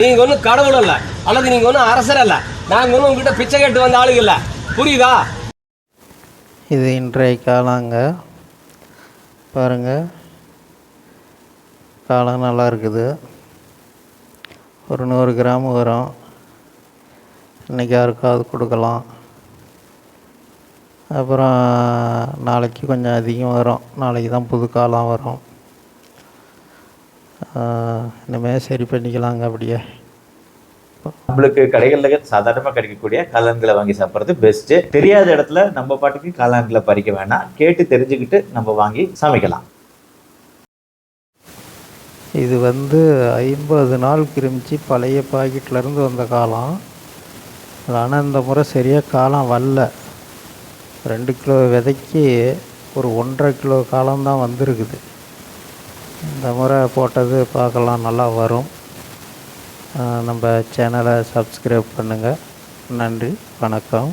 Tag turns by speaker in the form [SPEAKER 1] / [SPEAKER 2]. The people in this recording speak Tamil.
[SPEAKER 1] நீங்க ஒன்றும் கடவுள் இல்லை அல்லது நீங்க ஒன்றும் அரசர் அல்ல. நாங்க ஒன்றும் உங்ககிட்ட பிச்சை கேட்டு வந்த ஆளுங்க இல்ல. புரியுதா?
[SPEAKER 2] இது இன்றைய காலாங்க. பாருங்கள் காலம் நல்லா இருக்குது. ஒரு நூறு கிராம் வரும். இன்றைக்கி யாருக்காவது கொடுக்கலாம். அப்புறம் நாளைக்கு கொஞ்சம் அதிகம் வரும். நாளைக்கு தான் புது காலம் வரும். இனிமேல் சரி பண்ணிக்கலாங்க அப்படியே.
[SPEAKER 3] நம்மளுக்கு கடைகளில் சாதாரணமாக கிடைக்கக்கூடிய காளான்களை வாங்கி சாப்பிட்றது பெஸ்ட்டு தெரியாத இடத்துல நம்ம பாட்டுக்கு காளான்களை பறிக்க வேணாம். கேட்டு தெரிஞ்சுக்கிட்டு நம்ம வாங்கி சமைக்கலாம்.
[SPEAKER 2] இது வந்து ஐம்பது நாள் கிரிமிச்சு பழைய பாக்கெட்லேருந்து வந்த காலம் ஆனால் இந்த முறை சரியாக காலம் வரல. ரெண்டு கிலோ விதைக்கு ஒரு ஒன்றரை கிலோ காலம்தான் வந்திருக்குது. இந்த முறை போட்டது பார்க்கலாம் நல்லா வரும். நம்ம சேனலை சப்ஸ்கிரைப் பண்ணுங்கள் நன்றி வணக்கம்.